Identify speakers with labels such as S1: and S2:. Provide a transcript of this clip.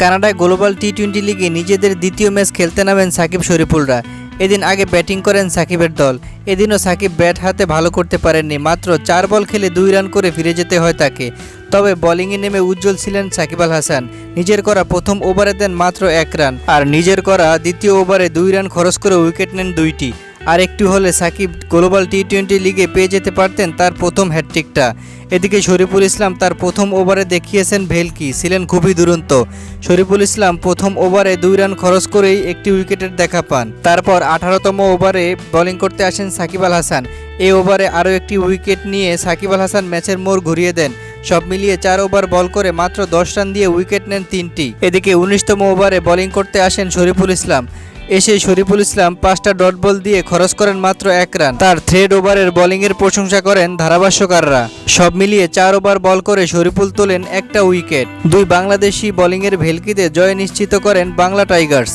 S1: কানাডায় global T twenty লিগে নিজেদের দ্বিতীয় ম্যাচ খেলতে নামেন সাকিব শরীফুলরা। এদিন আগে ব্যাটিং করেন সাকিবের দল। এদিনও সাকিব ব্যাট হাতে ভালো করতে পারেননি, মাত্র চার বল খেলে দুই রান করে ফিরে যেতে হয় তাকে। তবে বোলিংয়ে নেমে উজ্জ্বল ছিলেন সাকিব আল হাসান। নিজের করা প্রথম ওভারে দেন মাত্র এক রান, আর নিজের করা দ্বিতীয় ওভারে দুই রান খরচ করে উইকেট নেন দুইটি। আর একটু হলে সাকিব গ্লোবাল টি টোয়েন্টি লিগে পেয়ে যেতে পারতেন তার প্রথম হ্যাটট্রিকটা এদিকে শরীফুল ইসলাম তার প্রথম ওভারে দেখিয়েছেন ভেলকি, ছিলেন খুবই দুরন্ত। শরীফুল ইসলাম প্রথম ওভারে দুই রান খরচ করেই একটি উইকেটের দেখা পান। তারপর আঠারোতম ওভারে বোলিং করতে আসেন সাকিব আল হাসান। এই ওভারে আরও একটি উইকেট নিয়ে সাকিব আল হাসান ম্যাচের মোড় ঘুরিয়ে দেন। সব মিলিয়ে চার ওভার বল করে মাত্র দশ রান দিয়ে উইকেট নেন তিনটি। এদিকে উনিশতম ওভারে বোলিং করতে আসেন শরীফুল ইসলাম। এসে শরীফুল ইসলাম পাঁচটা ডট বল দিয়ে খরচ করেন মাত্র এক রান। তার থ্রেড ওভারের বোলিংয়ের প্রশংসা করেন ধারাভাষ্যকাররা। সব মিলিয়ে চার ওভার বল করে শরীফুল তোলেন একটা উইকেট। দুই বাংলাদেশি বোলিংয়ের ভেলকিতে জয় নিশ্চিত করেন বাংলা টাইগার্স।